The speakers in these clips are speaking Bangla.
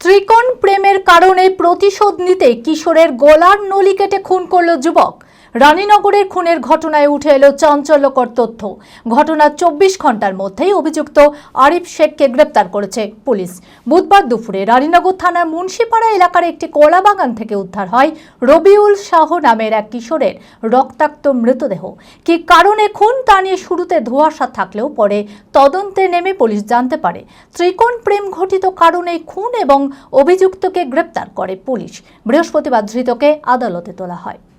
ত্রিকোণ প্রেমের কারণে প্রতিশোধ নিতে কিশোরের গলার নলি কেটে খুন করল যুবক। রানীনগরের খুনের ঘটনায় উঠে এলো চাঞ্চল্যকর তথ্য। ঘটনার চব্বিশ ঘণ্টার মধ্যেই অভিযুক্ত আরিফ শেখকে গ্রেপ্তার করেছে পুলিশ। বুধবার দুপুরে রানীনগর থানার মুন্সিপাড়া এলাকার একটি কলা বাগান থেকে উদ্ধার হয় রবিউল শাহ নামের এক কিশোরের রক্তাক্ত মৃতদেহ। কি কারণে খুন তা নিয়ে শুরুতে ধোঁয়াশা থাকলেও পরে তদন্তে নেমে পুলিশ জানতে পারে। ত্রিকোণ প্রেম ঘটিত কারণে খুন এবং অভিযুক্তকে গ্রেপ্তার করে পুলিশ। বৃহস্পতিবার ধৃতকে আদালতে তোলা হয়।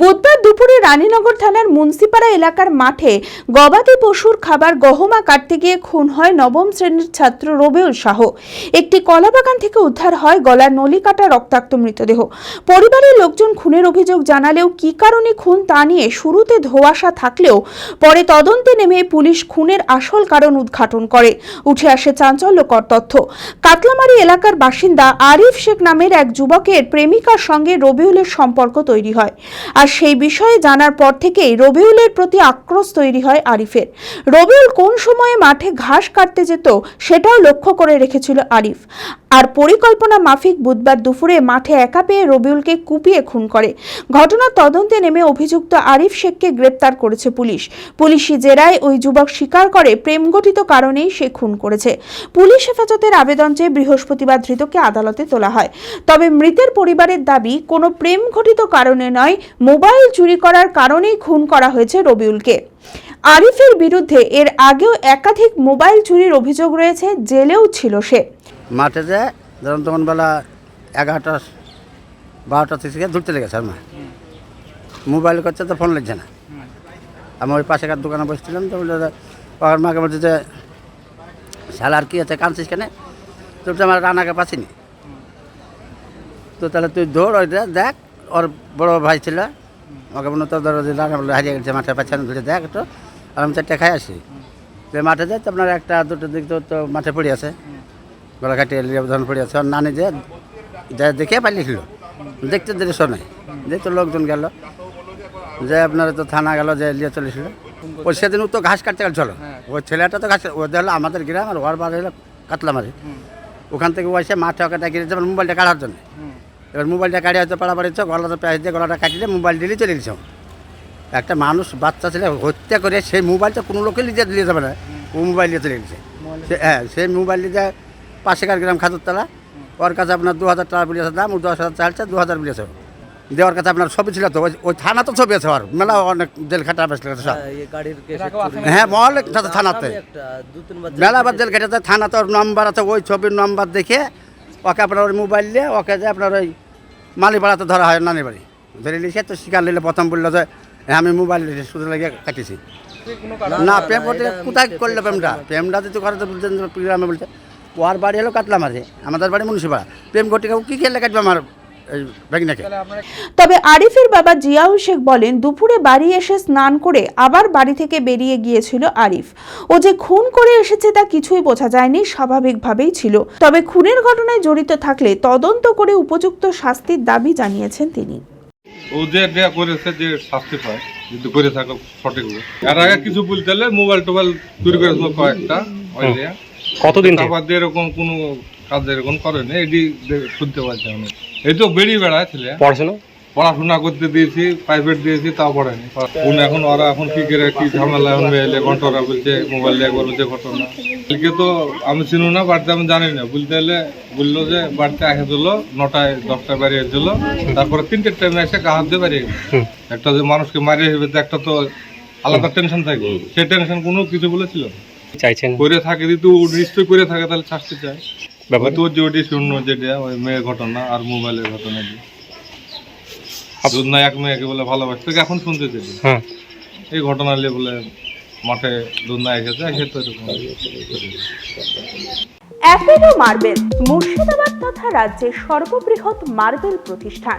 বুধবার দুপুরে রানীনগর থানার মুন্সিপাড়া এলাকার মাঠে গবাদি পশুর খাবার গহমা কাটতে গিয়ে খুন হয় নবম শ্রেণির ছাত্র রবিউল শাহ। একটি কলাবাগান থেকে উদ্ধার হয় গলার নলি কাটা রক্তাক্ত মৃতদেহ। পরিবারের লোকজন খুনের অভিযোগ জানালেও কী কারণে খুন তা নিয়ে শুরুতে ধোয়াশা থাকলেও পরে তদন্তে নেমে পুলিশ খুনের আসল কারণ উদ্ঘাটন করে। উঠে আসে চাঞ্চল্যকর তথ্য। কাতলামারি এলাকার বাসিন্দা আরিফ শেখ নামের এক যুবকের প্রেমিকার সঙ্গে রবিউলের সম্পর্ক তৈরি হয়। সেই বিষয়ে জানার পর থেকেই রবিউলের প্রতি আক্রোশ তৈরি হয় আরিফের। রবিউল কোন সময়ে মাঠে ঘাস কাটতে যেত, সেটাও লক্ষ্য করে রেখেছিল আরিফ। আর পরিকল্পনা মাফিক বুধবার দুপুরে মাঠে একা পেয়ে রবিউলকে কুপিয়ে খুন করে। ঘটনার তদন্তে নেমে অভিযুক্ত আরিফ শেখকে গ্রেপ্তার করেছে পুলিশ। পুলিশি জেরায় ওই যুবক স্বীকার করে প্রেমঘটিত কারণেই সে খুন করেছে। পুলিশ হেফাজতের আবেদন চেয়ে বৃহস্পতিবার ধৃতকে আদালতে তোলা হয়। তবে মৃতের পরিবারের দাবি, কোনো প্রেম ঘটিত কারণে নয়, মোবাইল চুরি করার কারণেই খুন করা হয়েছে রবিউলকে। আরিফের বিরুদ্ধে এর আগেও একাধিক মোবাইল চুরির অভিযোগ রয়েছে, জেলেও ছিল সে। মাঠে যে ধরুন তখন বেলা এগারোটা বারোটা থেকে ধরতে লেগেছে আমার। মোবাইল করছে তো ফোন লাগছে না। আমি ওই পাশেকার দোকানে বসছিলাম তো বলল যে, মাকে বলছে যে আর কি আছে কাঁদছিস কেন? তো আমার রানাকে পাচ্ছিনি। তো তাহলে তুই দৌড় ওইটা দেখ ওর বড় ভাই ছিল। ওকে বলল তো ধরো রানা বলে হারিয়ে গেছে মাঠে পাচ্ছে না। ধরে দেখ একটু আর আমি চারটে খাই আসি। তো মাঠে যাই তো আপনার একটা দুটো দিক তো- তো মাঠে পড়ে আছে। গলা কাটিয়ে লিয়ে ধরন পড়ে আছে। আর নানি যে, যা দেখে পালিয়েছিল দেখতে দৃশ্য নাই। যে তো লোকজন গেল। যে আপনার তো থানা গেল, যে লিয়ে চলেছিল ওই সেদিন তো ঘাস কাটতে গেছিল ওই ছেলেটা তো ঘাস ও হলো আমাদের গ্রাম আর ওর বার হলো কাতলামারি। ওখান থেকে ও এসে মাঠে ডাকিয়ে দিয়েছে আমার মোবাইলটা কাটার জন্য। এবার মোবাইলটা কাটিয়ে হয়তো পাড়াপাড়ি গলাটা পেঁয়াজ দিয়ে গলাটা কাটিয়ে মোবাইল দিলে চলে গেছে। একটা মানুষ, বাচ্চা ছেলে হত্যা করে, সেই মোবাইলটা কোনো লোকে লিজে দিয়ে যাবে না। ও মোবাইল দিয়ে চলে গেছে। হ্যাঁ সেই মোবাইল দিয়ে পাশেকার গ্রাম খাতুরতলা ওর কাছে আপনার দু হাজার টাকা বিলিয়েছে দাম ও দশ হাজার চালছে দু হাজার বিলিয়েছে দেওয়ার কাছে আপনার ছবি ছিল তো ওই- ওই থানা তো ছবি আছে আর মেলা অনেক জেল খাটা বেসলে সব। এই গাড়ির কেসে হ্যাঁ মহল থানাতে। একটা দু তিনবার মেলা বার জেল খেটেছে থানা তোর নাম্বার আছে ওই ছবির নাম্বার দেখে ওকে আপনার ওই মোবাইল দিয়ে ওকে যে আপনার ওই মালিপাড়াতে ধরা হয় নানি বাড়ি। ধরে নিয়েছে তো শিকার নিলে প্রথম বলল যে হ্যাঁ আমি মোবাইল শুধু লাগিয়ে কাটিছি। না প্রেম করতে কোথায় করলে প্রেমটা? প্রেমটা যদি করে তো বলছেন গ্রামে বলছে ওর বাড়ি হলো কাতলা মাঝে আমাদের বাড়ি মুন্সিপাড়া। প্রেম করতে কী খেলে কাটবে আমার তবে আরিফের বাবা জিয়াউল শেখ বলেন দুপুরে বাড়ি এসে স্নান করে আবার বাড়ি থেকে বেরিয়ে গিয়েছিল আরিফ। ও যে খুন করে এসেছে তা কিছুই বোঝা যায়নি স্বাভাবিকভাবেই ছিল। তবে খুনের ঘটনায় জড়িত থাকলে তদন্ত করে উপযুক্ত শাস্তির দাবি জানিয়েছেন তিনি। ও যে দেয়া করেছে যে শাস্তি পায় যদি করে থাকে সঠিক এর আগে কিছু বলতে মোবাইল টোবাইল চুরি করেছিল কয়েকটা ওই দিয়ে। কতদিন থেকে? এরকম কোনো কাজ এরকম করেনি এটি দে- শুনতে পাচ্ছি আমি। এই তো বেরিয়ে বেড়ায় ছেলে পড়াশোনা? পড়াশোনা করতে দিয়েছি প্রাইভেট দিয়েছি তাও পড়েনি। কোন এখন ওরা এখন কি করে কি ঝামেলা এখন এলে ঘন্টরা বলছে মোবাইল দিয়ে বলছে ঘটনা। কালকে তো আমি চিনু না বাড়িতে আমি জানি না। বলতে হলে বলল যে বাড়িতে আসে দিল নটায় দশটায় বাড়ি এসেছিল তারপরে তিনটের টাইমে এসে কাহাত দিয়ে বাড়ি গেল। একটা যে মানুষকে মারিয়ে হেবে একটা তো আলাদা টেনশন থাকে। সেই টেনশন কোনো কিছু বলেছিল না। চাইছেন? করে থাকে যদি ও নিশ্চয়ই করে থাকে তাহলে শাস্তি চাই ব্যাপার? তোর যে ওটি শূন্য যেটা ওই মেয়ের ঘটনা আর মোবাইলের ঘটনা দুধনা এক মেয়েকে বলে ভালোবাসতো এখন শুনতে চাই হ্যাঁ। এই ঘটনা নিয়ে বলে মাঠে দুধনা এসেছে এসে তো এরকম। অ্যাপেলো মার্বেল মুর্শিদাবাদ তথা রাজ্যের সর্ববৃহৎ মার্বেল প্রতিষ্ঠান।